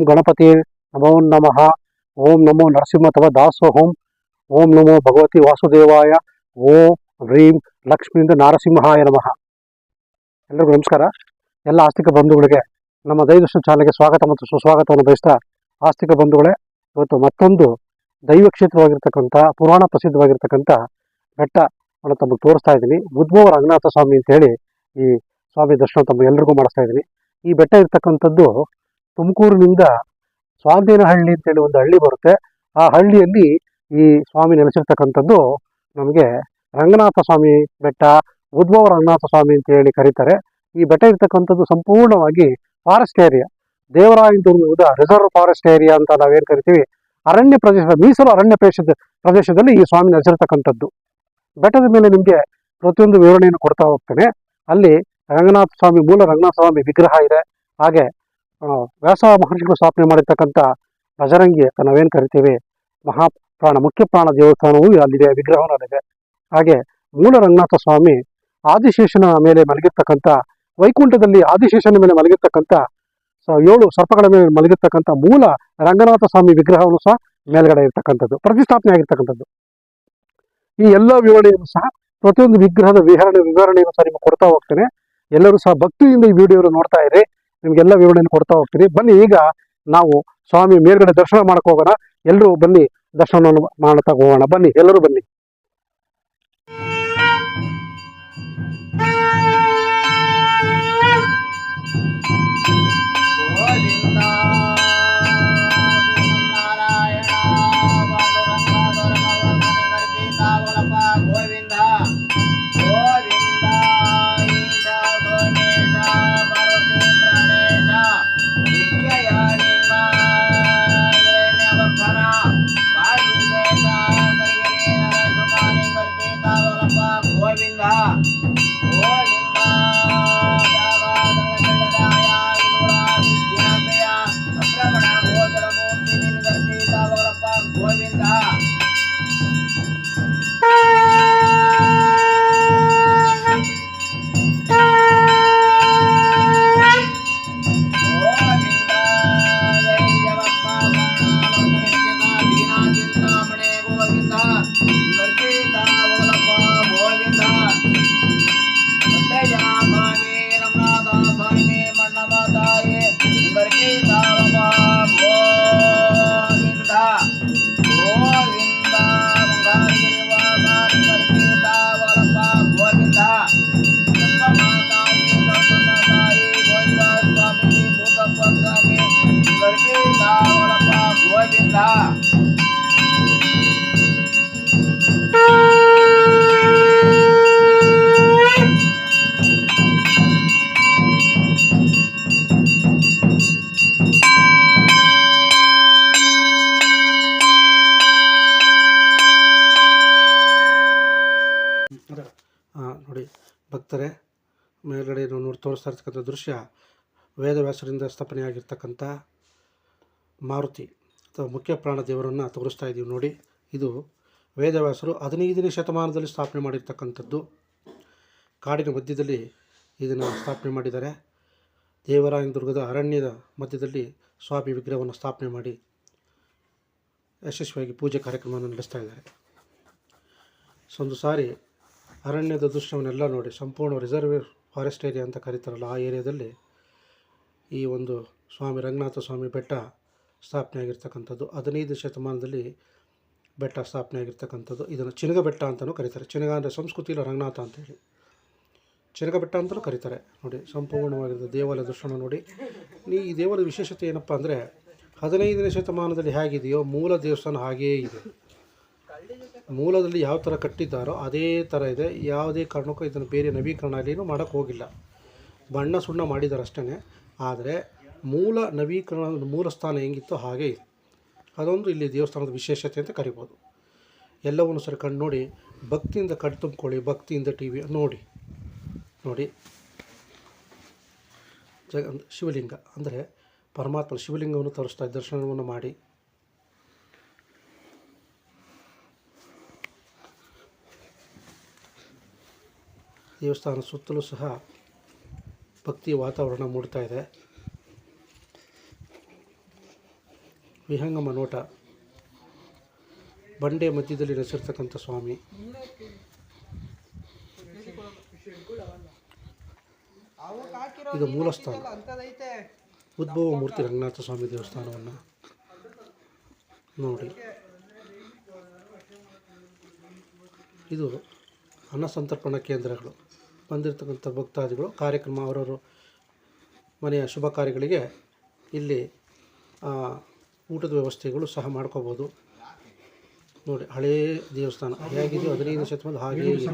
ಗಂ ಗಣಪತಿ ನಮೋ ನಮಃ. ಓಂ ನಮೋ ನರಸಿಂಹ ಅಥವಾ ದಾಸೋಹಂ ಓಂ. ನಮೋ ಭಗವತಿ ವಾಸುದೇವಾಯ. ಓಂ ಹ್ರೀಂ ಲಕ್ಷ್ಮೀಂದ ನಾರಸಿಂಹಾಯ ನಮಃ. ಎಲ್ಲರಿಗೂ ನಮಸ್ಕಾರ. ಎಲ್ಲ ಆಸ್ತಿಕ ಬಂಧುಗಳಿಗೆ ನಮ್ಮ ದೈವದರ್ಶನ ಚಾನಲ್ಗೆ ಸ್ವಾಗತ ಮತ್ತು ಸುಸ್ವಾಗತವನ್ನು ಬಯಸ್ತಾ ಆಸ್ತಿಕ ಬಂಧುಗಳೇ, ಇವತ್ತು ಮತ್ತೊಂದು ದೈವ ಕ್ಷೇತ್ರವಾಗಿರ್ತಕ್ಕಂಥ, ಪುರಾಣ ಪ್ರಸಿದ್ಧವಾಗಿರ್ತಕ್ಕಂಥ ಬೆಟ್ಟವನ್ನು ತಮಗೆ ತೋರಿಸ್ತಾ ಇದ್ದೀನಿ. ಉದ್ಭವ ರಂಗನಾಥ ಸ್ವಾಮಿ ಅಂತ ಹೇಳಿ ಈ ಸ್ವಾಮಿ ದರ್ಶನ ತಮ್ಮ ಎಲ್ರಿಗೂ ಮಾಡಿಸ್ತಾ ಇದ್ದೀನಿ. ಈ ಬೆಟ್ಟ ಇರ್ತಕ್ಕಂಥದ್ದು ತುಮಕೂರಿನಿಂದ ಸ್ವಾಧೀನಹಳ್ಳಿ ಅಂತೇಳಿ ಒಂದು ಹಳ್ಳಿ ಬರುತ್ತೆ. ಆ ಹಳ್ಳಿಯಲ್ಲಿ ಈ ಸ್ವಾಮಿ ನೆಲೆಸಿರ್ತಕ್ಕಂಥದ್ದು ನಮಗೆ ರಂಗನಾಥ ಸ್ವಾಮಿ ಬೆಟ್ಟ, ಉದ್ಭವ ರಂಗನಾಥ ಸ್ವಾಮಿ ಅಂತ ಹೇಳಿ ಕರೀತಾರೆ. ಈ ಬೆಟ್ಟ ಇರ್ತಕ್ಕಂಥದ್ದು ಸಂಪೂರ್ಣವಾಗಿ ಫಾರೆಸ್ಟ್ ಏರಿಯಾ ದೇವರಾಯನದುರ್ಗದ ರಿಸರ್ವ್ ಫಾರೆಸ್ಟ್ ಏರಿಯಾ ಅಂತ ನಾವೇನು ಕರಿತೀವಿ? ಅರಣ್ಯ ಪ್ರದೇಶದ, ಮೀಸಲು ಅರಣ್ಯ ಪ್ರದೇಶದ, ಪ್ರದೇಶದಲ್ಲಿ ಈ ಸ್ವಾಮಿ ನೆಲೆಸಿರ್ತಕ್ಕಂಥದ್ದು. ಬೆಟ್ಟದ ಮೇಲೆ ನಿಮಗೆ ಪ್ರತಿಯೊಂದು ವಿವರಣೆಯನ್ನು ಕೊಡ್ತಾ ಹೋಗ್ತೇನೆ. ಅಲ್ಲಿ ರಂಗನಾಥ ಸ್ವಾಮಿ, ಮೂಲ ರಂಗನಾಥ ಸ್ವಾಮಿ ವಿಗ್ರಹ ಇದೆ. ಹಾಗೆ ವ್ಯಾಸ ಮಹರ್ಷಿಗಳು ಸ್ಥಾಪನೆ ಮಾಡಿರ್ತಕ್ಕಂಥ ಬಜರಂಗಿ ನಾವೇನು ಕರಿತೀವಿ ಮಹಾಪ್ರಾಣ ಮುಖ್ಯ ಪ್ರಾಣ ದೇವಸ್ಥಾನವೂ ಅಲ್ಲಿದೆ, ವಿಗ್ರಹವೂ ಅಲ್ಲಿದೆ. ಹಾಗೆ ಮೂಲ ರಂಗನಾಥ ಸ್ವಾಮಿ ಆದಿಶೇಷನ ಮೇಲೆ ಮಲಗಿರ್ತಕ್ಕಂಥ, ವೈಕುಂಠದಲ್ಲಿ ಆದಿಶೇಷನ ಮೇಲೆ ಮಲಗಿರ್ತಕ್ಕಂಥ ಏಳು ಸರ್ಪಗಳ ಮೇಲೆ ಮಲಗಿರ್ತಕ್ಕಂಥ ಮೂಲ ರಂಗನಾಥ ಸ್ವಾಮಿ ವಿಗ್ರಹವನ್ನು ಸಹ ಮೇಲ್ಗಡೆ ಇರ್ತಕ್ಕಂಥದ್ದು, ಪ್ರತಿಷ್ಠಾಪನೆ ಆಗಿರ್ತಕ್ಕಂಥದ್ದು. ಈ ಎಲ್ಲ ವಿವರಣೆಯನ್ನು ಸಹ ಪ್ರತಿಯೊಂದು ವಿಗ್ರಹದ ವಿವರಣೆ ವಿವರಣೆಯನ್ನು ಸಹ ನಿಮ್ಗೆ ಕೊಡ್ತಾ ಹೋಗ್ತೇನೆ. ಎಲ್ಲರೂ ಸಹ ಭಕ್ತಿಯಿಂದ ಈ ವಿಡಿಯೋ ನೋಡ್ತಾ ಇರಿ. ನಿಮಗೆಲ್ಲ ವಿವರಣೆಯನ್ನು ಕೊಡ್ತಾ ಹೋಗ್ತೀನಿ. ಬನ್ನಿ ಈಗ ನಾವು ಸ್ವಾಮಿ ಮೇಲ್ಗಡೆ ದರ್ಶನ ಮಾಡಕ್ಕೆ ಹೋಗೋಣ. ಎಲ್ಲರೂ ಬನ್ನಿ ದರ್ಶನವನ್ನು ಮಾಡ್ತಾ ಹೋಗೋಣ. ಬನ್ನಿ, ಎಲ್ಲರೂ ಬನ್ನಿ. ನೋಡಿ ಭಕ್ತರೇ ಮೇಲ್ಗಡೆ ನೋಡಿ ತೋರಿಸ್ತಾ ಇರ್ತಕ್ಕಂಥ ದೃಶ್ಯ ವೇದವ್ಯಾಸರಿಂದ ಸ್ಥಾಪನೆಯಾಗಿರ್ತಕ್ಕಂಥ ಮಾರುತಿ. ಮುಖ್ಯ ಪ್ರಾಣ ದೇವರನ್ನು ತೋರಿಸ್ತಾ ಇದ್ದೀವಿ ನೋಡಿ. ಇದು ವೇದವ್ಯಾಸರು ಹದಿನೈದನೇ ಶತಮಾನದಲ್ಲಿ ಸ್ಥಾಪನೆ ಮಾಡಿರ್ತಕ್ಕಂಥದ್ದು. ಕಾಡಿನ ಮಧ್ಯದಲ್ಲಿ ಇದನ್ನು ಸ್ಥಾಪನೆ ಮಾಡಿದ್ದಾರೆ. ದೇವರಾಯನ ದುರ್ಗದ ಅರಣ್ಯದ ಮಧ್ಯದಲ್ಲಿ ಸ್ವಾಮಿ ವಿಗ್ರಹವನ್ನು ಸ್ಥಾಪನೆ ಮಾಡಿ ಯಶಸ್ವಿಯಾಗಿ ಪೂಜೆ ಕಾರ್ಯಕ್ರಮವನ್ನು ನಡೆಸ್ತಾ ಇದ್ದಾರೆ. ಒಂದು ಸಾರಿ ಅರಣ್ಯದ ದೃಶ್ಯವನ್ನೆಲ್ಲ ನೋಡಿ, ಸಂಪೂರ್ಣ ರಿಸರ್ವ್ ಫಾರೆಸ್ಟ್ ಏರಿಯಾ ಅಂತ ಕರೀತಾರಲ್ಲ ಆ ಏರಿಯಾದಲ್ಲಿ ಈ ಒಂದು ಸ್ವಾಮಿ ರಂಗನಾಥ ಸ್ವಾಮಿ ಬೆಟ್ಟ ಸ್ಥಾಪನೆ ಆಗಿರ್ತಕ್ಕಂಥದ್ದು. ಹದಿನೈದು ಶತಮಾನದಲ್ಲಿ ಬೆಟ್ಟ ಸ್ಥಾಪನೆ ಆಗಿರ್ತಕ್ಕಂಥದ್ದು. ಇದನ್ನು ಚಿನಗ ಬೆಟ್ಟ ಅಂತಲೂ ಕರೀತಾರೆ. ಚಿನಗ ಅಂದರೆ ಸಂಸ್ಕೃತಿಯಲ್ಲಿ ರಂಗನಾಥ ಅಂತೇಳಿ ಚಿನಗ ಬೆಟ್ಟ ಅಂತಲೂ ಕರೀತಾರೆ. ನೋಡಿ ಸಂಪೂರ್ಣವಾಗಿರೋ ದೇವಾಲಯ ದರ್ಶನ ನೋಡಿ. ಈ ದೇವಾಲಯದ ವಿಶೇಷತೆ ಏನಪ್ಪ ಅಂದರೆ, ಹದಿನೈದನೇ ಶತಮಾನದಲ್ಲಿ ಹೇಗಿದೆಯೋ ಮೂಲ ದೇವಸ್ಥಾನ ಹಾಗೇ ಇದೆ. ಮೂಲದಲ್ಲಿ ಯಾವ ಥರ ಕಟ್ಟಿದ್ದಾರೋ ಅದೇ ಥರ ಇದೆ. ಯಾವುದೇ ಕಾರಣಕ್ಕೂ ಇದನ್ನು ಬೇರೆ ನವೀಕರಣ ಅಲ್ಲಿನೂ ಮಾಡೋಕ್ಕೆ ಹೋಗಿಲ್ಲ. ಬಣ್ಣ ಸುಣ್ಣ ಮಾಡಿದ್ದಾರೆ ಅಷ್ಟೇ ಆದರೆ ಮೂಲ ನವೀಕರಣ ಮೂಲ ಸ್ಥಾನ ಹೆಂಗಿತ್ತೋ ಹಾಗೆ ಇದೆ. ಅದೊಂದು ಇಲ್ಲಿ ದೇವಸ್ಥಾನದ ವಿಶೇಷತೆ ಅಂತ ಕರಿಬೋದು. ಎಲ್ಲವನ್ನು ಸರಿ ಕಂಡು ನೋಡಿ, ಭಕ್ತಿಯಿಂದ ಕಣ್ ತುಂಬ್ಕೊಳ್ಳಿ, ಭಕ್ತಿಯಿಂದ ಟಿ ವಿ ನೋಡಿ ನೋಡಿ. ಜಗ ಶಿವಲಿಂಗ, ಅಂದರೆ ಪರಮಾತ್ಮ ಶಿವಲಿಂಗವನ್ನು ತೋರಿಸ್ತಾ ದರ್ಶನವನ್ನು ಮಾಡಿ. ದೇವಸ್ಥಾನ ಸುತ್ತಲೂ ಸಹ ಭಕ್ತಿ ವಾತಾವರಣ ಮೂಡ್ತಾ ಇದೆ. ವಿಹಂಗಮ ನೋಟ. ಬಂಡೆ ಮಧ್ಯದಲ್ಲಿ ನೆಸಿರ್ತಕ್ಕಂಥ ಸ್ವಾಮಿ. ಇದು ಮೂಲಸ್ಥಾನ. ಉದ್ಭವ ಮೂರ್ತಿ ರಂಗನಾಥ ಸ್ವಾಮಿ ದೇವಸ್ಥಾನವನ್ನು ನೋಡಿ. ಇದು ಅನ್ನ ಸಂತರ್ಪಣಾ ಕೇಂದ್ರಗಳು. ಬಂದಿರತಕ್ಕಂಥ ಭಕ್ತಾದಿಗಳು ಕಾರ್ಯಕ್ರಮ ಅವರವರು ಮನೆಯ ಶುಭ ಕಾರ್ಯಗಳಿಗೆ ಇಲ್ಲಿ ಊಟದ ವ್ಯವಸ್ಥೆಗಳು ಸಹ ಮಾಡ್ಕೋಬೋದು. ನೋಡಿ ಹಳೇ ದೇವಸ್ಥಾನ ಹೇಗಿದೆಯೋ ಹದಿನೈದು ಶತಮಾನ ಹಾಗೆ ಇದೆ.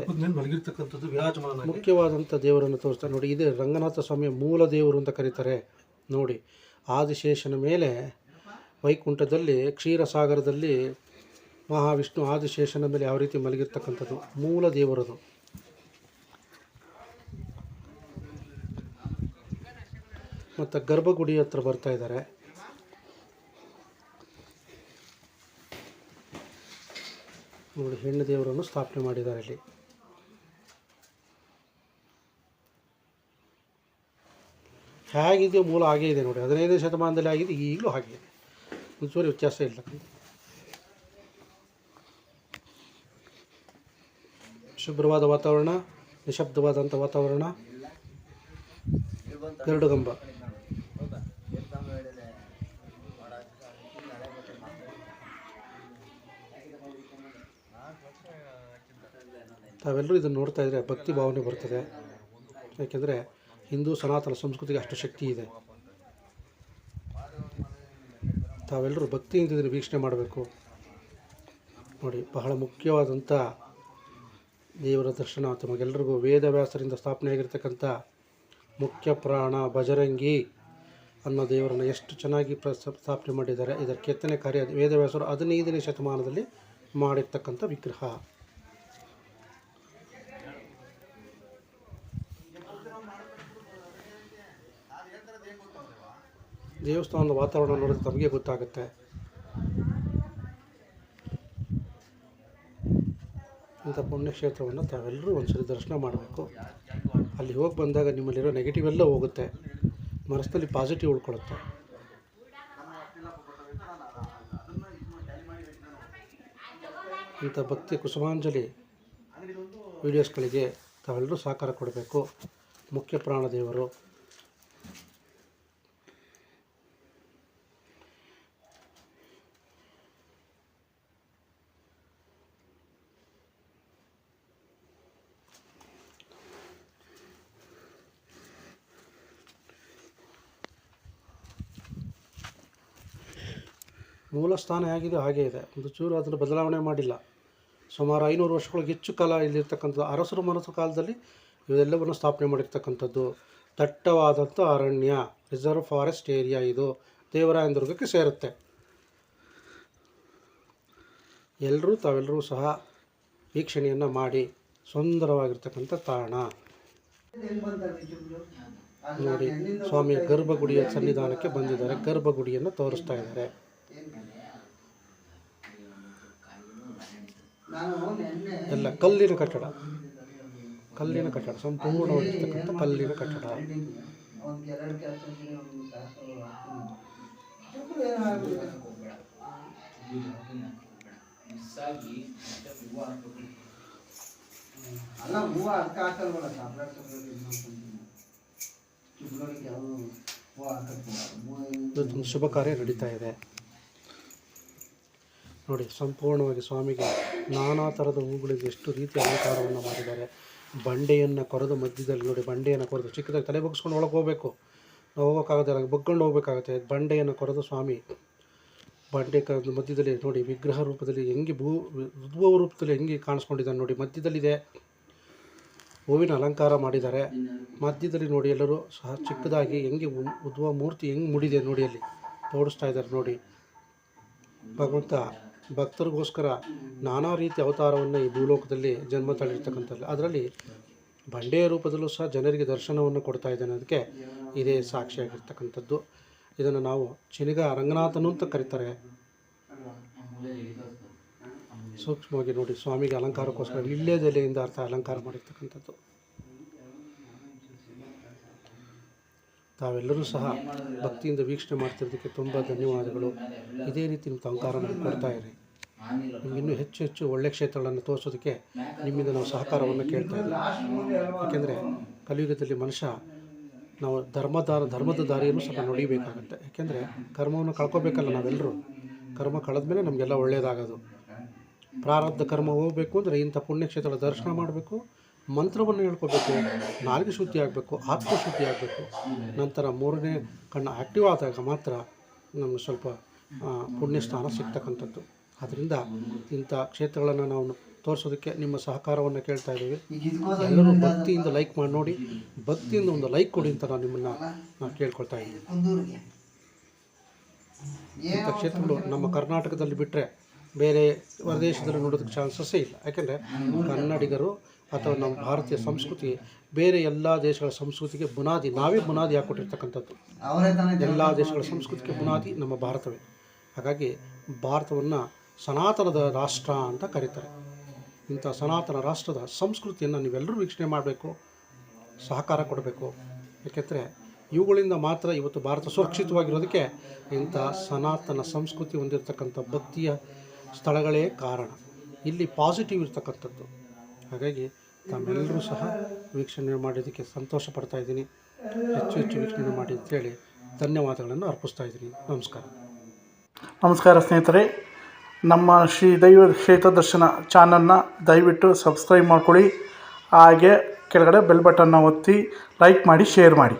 ಮುಖ್ಯವಾದಂಥ ದೇವರನ್ನು ತೋರಿಸ್ತಾರೆ. ನೋಡಿ ಇದೇ ರಂಗನಾಥ ಸ್ವಾಮಿಯ ಮೂಲ ದೇವರು ಅಂತ ಕರೀತಾರೆ. ನೋಡಿ ಆದಿಶೇಷನ ಮೇಲೆ ವೈಕುಂಠದಲ್ಲಿ ಕ್ಷೀರಸಾಗರದಲ್ಲಿ ಮಹಾವಿಷ್ಣು ಆದಿಶೇಷನ ಮೇಲೆ ಯಾವ ರೀತಿ ಮಲಗಿರ್ತಕ್ಕಂಥದ್ದು? ಮೂಲ ದೇವರದು. ಮತ್ತು ಗರ್ಭಗುಡಿ ಹತ್ರ ಬರ್ತಾ ಇದ್ದಾರೆ. ನೋಡಿ, ಹೆಣ್ಣು ದೇವರನ್ನು ಸ್ಥಾಪನೆ ಮಾಡಿದ್ದಾರೆ ಇಲ್ಲಿ. ಹೇಗಿದೆಯೋ ಮೂಲ ಹಾಗೇ ಇದೆ ನೋಡಿ, ಹದಿನೈದನೇ ಶತಮಾನದಲ್ಲಿ ಆಗಿದೆ, ಈಗಲೂ ಹಾಗೆ ಇದೆ. ಒಂಚೂರು ವ್ಯತ್ಯಾಸ ಇಲ್ಲ. ಶುಭ್ರವಾದ ವಾತಾವರಣ, ನಿಶಬ್ದವಾದಂಥ ವಾತಾವರಣ. ಎರಡು ತಾವೆಲ್ಲರೂ ಇದನ್ನು ನೋಡ್ತಾ ಇದ್ದರೆ ಭಕ್ತಿ ಭಾವನೆ ಬರ್ತದೆ. ಯಾಕೆಂದರೆ ಹಿಂದೂ ಸನಾತನ ಸಂಸ್ಕೃತಿಗೆ ಅಷ್ಟು ಶಕ್ತಿ ಇದೆ. ತಾವೆಲ್ಲರೂ ಭಕ್ತಿಯಿಂದ ಇದನ್ನು ವೀಕ್ಷಣೆ ಮಾಡಬೇಕು. ನೋಡಿ, ಬಹಳ ಮುಖ್ಯವಾದಂಥ ದೇವರ ದರ್ಶನ ತಮಗೆಲ್ಲರಿಗೂ ವೇದವ್ಯಾಸರಿಂದ ಸ್ಥಾಪನೆಯಾಗಿರ್ತಕ್ಕಂಥ ಮುಖ್ಯ ಪ್ರಾಣ ಬಜರಂಗಿ ಅನ್ನೋ ದೇವರನ್ನು ಎಷ್ಟು ಚೆನ್ನಾಗಿ ಪ್ರ, ಸ್ಥಾಪನೆ ಮಾಡಿದ್ದಾರೆ. ಇದರ ಕೆತ್ತನೆ ಕಾರ್ಯ ವೇದವ್ಯಾಸರು ಹದಿನೈದನೇ ಶತಮಾನದಲ್ಲಿ ಮಾಡಿರ್ತಕ್ಕಂಥ ವಿಗ್ರಹ. ದೇವಸ್ಥಾನದ ವಾತಾವರಣ ನೋಡಿದ್ರೆ ತಮಗೆ ಗೊತ್ತಾಗುತ್ತೆ. ಇಂಥ ಪುಣ್ಯಕ್ಷೇತ್ರವನ್ನು ತಾವೆಲ್ಲರೂ ಒಂದ್ಸರಿ ದರ್ಶನ ಮಾಡಬೇಕು. ಅಲ್ಲಿ ಹೋಗಿ ಬಂದಾಗ ನಿಮ್ಮಲ್ಲಿರೋ ನೆಗೆಟಿವ್ ಎಲ್ಲ ಹೋಗುತ್ತೆ. ಮನಸ್ಸಲ್ಲಿ ಪಾಸಿಟಿವ್ ಉಳ್ಕೊಳ್ಳುತ್ತೆ. ಇಂಥ ಭಕ್ತಿ ಕುಸುಮಾಂಜಲಿ ವಿಡಿಯೋಸ್ಗಳಿಗೆ ತಾವೆಲ್ಲರೂ ಸಹಕಾರ ಕೊಡಬೇಕು. ಮುಖ್ಯ ಪ್ರಾಣದೇವರು ಮೂಲ ಸ್ಥಾನ ಹೇಗಿದೆ, ಹಾಗೇ ಇದೆ. ಒಂದು ಚೂರು ಅದನ್ನು ಬದಲಾವಣೆ ಮಾಡಿಲ್ಲ. ಸುಮಾರು ಐನೂರು ವರ್ಷಗಳಿಗೆ ಹೆಚ್ಚು ಕಾಲ ಇಲ್ಲಿರ್ತಕ್ಕಂಥದ್ದು, ಅರಸರು ಮನಸ್ಸು ಕಾಲದಲ್ಲಿ ಇವೆಲ್ಲವನ್ನು ಸ್ಥಾಪನೆ ಮಾಡಿರ್ತಕ್ಕಂಥದ್ದು. ದಟ್ಟವಾದಂಥ ಅರಣ್ಯ, ರಿಸರ್ವ್ ಫಾರೆಸ್ಟ್ ಏರಿಯಾ ಇದು. ದೇವರಾಯನದುರ್ಗಕ್ಕೆ ಸೇರುತ್ತೆ. ಎಲ್ಲರೂ ತಾವೆಲ್ಲರೂ ಸಹ ವೀಕ್ಷಣೆಯನ್ನು ಮಾಡಿ ಸುಂದರವಾಗಿರ್ತಕ್ಕಂಥ ತಾಣ. ನೋಡಿ, ಸ್ವಾಮಿಯ ಗರ್ಭಗುಡಿಯ ಸನ್ನಿಧಾನಕ್ಕೆ ಬಂದಿದ್ದಾರೆ, ಗರ್ಭಗುಡಿಯನ್ನು ತೋರಿಸ್ತಾ ಇದ್ದಾರೆ. ಎಲ್ಲ ಕಲ್ಲಿನ ಕಟ್ಟಡ. ಕಲ್ಲಿನ ಕಟ್ಟಡ ಸಂಪೂರ್ಣವಾಗಿರ್ತಕ್ಕಂಥ ಕಲ್ಲಿನ ಕಟ್ಟಡ. ಅಲ್ಲ ಹೂವು ಹಾಕಲ್ವಲ್ಲ ಸಪ್ರೇಟ್ ಶುಭ ಕಾರ್ಯ ನಡೀತಾ ಇದೆ. ನೋಡಿ ಸಂಪೂರ್ಣವಾಗಿ ಸ್ವಾಮಿಗೆ ನಾನಾ ಥರದ ಹೂಗಳಿಗೆ ಎಷ್ಟು ರೀತಿಯ ಅಲಂಕಾರವನ್ನು ಮಾಡಿದ್ದಾರೆ. ಬಂಡೆಯನ್ನು ಕೊರೆದು ಮಧ್ಯದಲ್ಲಿ ನೋಡಿ, ಬಂಡೆಯನ್ನು ಕೊರೆದು ಚಿಕ್ಕದಾಗಿ ತಲೆ ಬಗ್ಸ್ಕೊಂಡು ಒಳಗೆ ಹೋಗಬೇಕು. ನಾವು ಹೋಗೋಕ್ಕಾಗತ್ತೆ ಬಗ್ಕೊಂಡು ಹೋಗಬೇಕಾಗುತ್ತೆ. ಬಂಡೆಯನ್ನು ಕೊರೆದು ಸ್ವಾಮಿ, ಬಂಡೆ ಕ ಮಧ್ಯದಲ್ಲಿ ನೋಡಿ, ವಿಗ್ರಹ ರೂಪದಲ್ಲಿ ಹೆಂಗೆ ಭೂ, ಉದ್ಭವ ರೂಪದಲ್ಲಿ ಹೆಂಗೆ ಕಾಣಿಸ್ಕೊಂಡಿದ್ದಾನೆ ನೋಡಿ, ಮಧ್ಯದಲ್ಲಿದೆ. ಹೂವಿನ ಅಲಂಕಾರ ಮಾಡಿದ್ದಾರೆ. ಮಧ್ಯದಲ್ಲಿ ನೋಡಿ, ಎಲ್ಲರೂ ಸಹ ಚಿಕ್ಕದಾಗಿ ಹೆಂಗೆ ಉದ್ಭವ ಮೂರ್ತಿ ಹೆಂಗೆ ಮೂಡಿದೆ ನೋಡಿ ಅಲ್ಲಿ ತೋರಿಸ್ತಾ ಇದ್ದಾರೆ ನೋಡಿ. ಭಗವಂತ ಭಕ್ತರಿಗೋಸ್ಕರ ನಾನಾ ರೀತಿಯ ಅವತಾರವನ್ನು ಈ ಭೂಲೋಕದಲ್ಲಿ ಜನ್ಮ ತಾಳಿರ್ತಕ್ಕಂಥದ್ದು ಅದರಲ್ಲಿ ಬಂಡೆಯ ರೂಪದಲ್ಲೂ ಸಹ ಜನರಿಗೆ ದರ್ಶನವನ್ನು ಕೊಡ್ತಾ ಇದ್ದಾನೆ. ಅದಕ್ಕೆ ಇದೇ ಸಾಕ್ಷಿಯಾಗಿರ್ತಕ್ಕಂಥದ್ದು. ಇದನ್ನು ನಾವು ಚಿನಿಗ ರಂಗನಾಥನು ಅಂತ ಕರೀತಾರೆ. ಸೂಕ್ಷ್ಮವಾಗಿ ನೋಡಿ ಸ್ವಾಮಿಗೆ ಅಲಂಕಾರಕ್ಕೋಸ್ಕರ ವಿಳ್ಯದೆಲೆಯಿಂದ ಅರ್ಥ ಅಲಂಕಾರ ಮಾಡಿರ್ತಕ್ಕಂಥದ್ದು. ತಾವೆಲ್ಲರೂ ಸಹ ಭಕ್ತಿಯಿಂದ ವೀಕ್ಷಣೆ ಮಾಡ್ತಿರೋದಕ್ಕೆ ತುಂಬ ಧನ್ಯವಾದಗಳು. ಇದೇ ರೀತಿ ನಿಮ್ಮ ಸಹಕಾರ ನಮಗೆ ಕೊಡ್ತಾ ಇರಿ. ಇನ್ನೂ ಹೆಚ್ಚು ಹೆಚ್ಚು ಒಳ್ಳೆಯ ಕ್ಷೇತ್ರಗಳನ್ನು ತೋರಿಸೋದಕ್ಕೆ ನಿಮ್ಮಿಂದ ನಾವು ಸಹಕಾರವನ್ನು ಕೇಳ್ತಾ ಇದ್ದೀವಿ. ಯಾಕೆಂದರೆ ಕಲಿಯುಗದಲ್ಲಿ ಮನುಷ್ಯ ನಾವು ಧರ್ಮದಾರ, ಧರ್ಮದ ದಾರಿಯನ್ನು ಸ್ವಲ್ಪ ನೋಡಿಬೇಕಾಗುತ್ತೆ. ಯಾಕೆಂದರೆ ಕರ್ಮವನ್ನು ಕಳ್ಕೊಬೇಕಲ್ಲ ನಾವೆಲ್ಲರೂ ಕರ್ಮ ಕಳೆದ್ಮೇಲೆ ನಮಗೆಲ್ಲ ಒಳ್ಳೆಯದಾಗೋದು ಪ್ರಾರಬ್ಧ ಕರ್ಮ ಹೋಗಬೇಕು ಅಂದರೆ ಇಂಥ ಪುಣ್ಯಕ್ಷೇತ್ರದ ದರ್ಶನ ಮಾಡಬೇಕು. ಮಂತ್ರವನ್ನು ಹೇಳ್ಕೊಬೇಕು ನಾಲ್ಕು ಶುದ್ಧಿ ಆಗಬೇಕು, ಆತ್ಮಶುದ್ಧಿ ಆಗಬೇಕು. ನಂತರ ಮೂರನೇ ಕಣ್ಣು ಆ್ಯಕ್ಟಿವ್ ಆದಾಗ ಮಾತ್ರ ನಮಗೆ ಸ್ವಲ್ಪ ಪುಣ್ಯ ಸ್ಥಾನ ಸಿಗ್ತಕ್ಕಂಥದ್ದು. ಆದ್ದರಿಂದ ಇಂಥ ಕ್ಷೇತ್ರಗಳನ್ನು ನಾವು ತೋರಿಸೋದಕ್ಕೆ ನಿಮ್ಮ ಸಹಕಾರವನ್ನು ಕೇಳ್ತಾ ಇದ್ದೀವಿ. ಎಲ್ಲರೂ ಭಕ್ತಿಯಿಂದ ಲೈಕ್ ಮಾಡಿ ನೋಡಿ, ಭಕ್ತಿಯಿಂದ ಒಂದು ಲೈಕ್ ಕೊಡಿ ಅಂತ ನಾನು ನಿಮ್ಮನ್ನು ನಾನು ಕೇಳ್ಕೊಳ್ತಾ ಇದ್ದೀನಿ. ಇಂಥ ಕ್ಷೇತ್ರಗಳು ನಮ್ಮ ಕರ್ನಾಟಕದಲ್ಲಿ ಬಿಟ್ಟರೆ ಬೇರೆ ಹೊರದೇಶದಲ್ಲಿ ನೋಡೋದಕ್ಕೆ ಚಾನ್ಸಸ್ಸೇ ಇಲ್ಲ. ಯಾಕೆಂದರೆ ಕನ್ನಡಿಗರು ಅಥವಾ ನಮ್ಮ ಭಾರತೀಯ ಸಂಸ್ಕೃತಿ ಬೇರೆ ಎಲ್ಲ ದೇಶಗಳ ಸಂಸ್ಕೃತಿಗೆ ಬುನಾದಿ ನಾವೇ ಬುನಾದಿ ಹಾಕ್ಕೊಟ್ಟಿರ್ತಕ್ಕಂಥದ್ದು. ಎಲ್ಲ ದೇಶಗಳ ಸಂಸ್ಕೃತಿಗೆ ಬುನಾದಿ ನಮ್ಮ ಭಾರತವೇ. ಹಾಗಾಗಿ ಭಾರತವನ್ನು ಸನಾತನದ ರಾಷ್ಟ್ರ ಅಂತ ಕರೀತಾರೆ. ಇಂಥ ಸನಾತನ ರಾಷ್ಟ್ರದ ಸಂಸ್ಕೃತಿಯನ್ನು ನೀವೆಲ್ಲರೂ ವೀಕ್ಷಣೆ ಮಾಡಬೇಕು ಸಹಕಾರ ಕೊಡಬೇಕು. ಏಕೆಂದರೆ ಇವುಗಳಿಂದ ಮಾತ್ರ ಇವತ್ತು ಭಾರತ ಸುರಕ್ಷಿತವಾಗಿರೋದಕ್ಕೆ ಇಂಥ ಸನಾತನ ಸಂಸ್ಕೃತಿ ಹೊಂದಿರತಕ್ಕಂಥ ಭಕ್ತಿಯ ಸ್ಥಳಗಳೇ ಕಾರಣ. ಇಲ್ಲಿ ಪಾಸಿಟಿವ್ ಇರ್ತಕ್ಕಂಥದ್ದು. ಹಾಗಾಗಿ ತಮ್ಮೆಲ್ಲರೂ ಸಹ ವೀಕ್ಷಣೆ ಮಾಡಿದ್ದಕ್ಕೆ ಸಂತೋಷ ಪಡ್ತಾ ಇದ್ದೀನಿ. ಹೆಚ್ಚು ಹೆಚ್ಚು ವೀಕ್ಷಣೆ ಮಾಡಿ ಅಂತೇಳಿ ಧನ್ಯವಾದಗಳನ್ನು ಅರ್ಪಿಸ್ತಾ ಇದ್ದೀನಿ. ನಮಸ್ಕಾರ. ನಮಸ್ಕಾರ ಸ್ನೇಹಿತರೆ. ನಮ್ಮ ಶ್ರೀ ದೈವ ಕ್ಷೇತ್ರ ದರ್ಶನ ಚಾನಲ್ನ ದಯವಿಟ್ಟು ಸಬ್ಸ್ಕ್ರೈಬ್ ಮಾಡ್ಕೊಳ್ಳಿ. ಹಾಗೆ ಕೆಳಗಡೆ ಬೆಲ್ ಬಟನ್ನ ಒತ್ತಿ ಲೈಕ್ ಮಾಡಿ ಶೇರ್ ಮಾಡಿ.